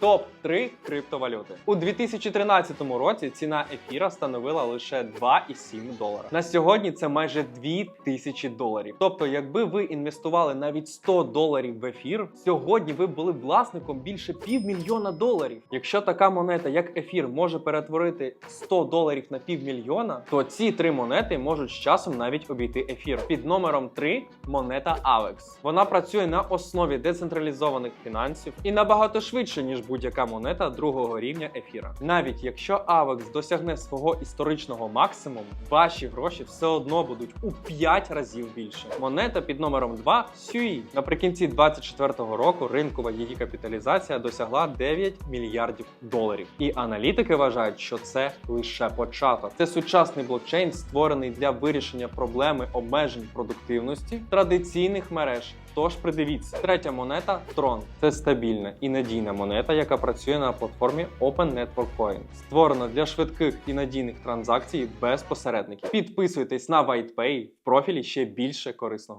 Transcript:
Топ 3 криптовалюти у 2013 році. Ціна ефіра становила лише 2,7 долара. На сьогодні це майже 2000 доларів. Тобто, якби ви інвестували навіть 100 доларів в ефір, сьогодні ви були власником більше півмільйона доларів. Якщо така монета, як ефір, може перетворити 100 доларів на півмільйона, то ці три монети можуть з часом навіть обійти ефір. Під номером 3 монета AVEX. Вона працює на основі децентралізованих фінансів і набагато швидше, ніж будь-яка монета другого рівня ефіра. Навіть якщо AVEX досягне свого історичного максимуму, ваші гроші все одно будуть у 5 разів більше. Монета під номером 2 SUI. Наприкінці 2024 року ринкова її капіталізація досягла 9 мільярдів доларів. І аналітики вважають, що це лише початок. Це сучасний блокчейн, створений для вирішення проблеми обмежень продуктивності традиційних мереж. Тож придивіться, третя монета Tron. Це стабільна і надійна монета, яка працює на платформі Open Network Coin. Створена для швидких і надійних транзакцій без посередників. Підписуйтесь на WhitePay в профілі ще більше корисного.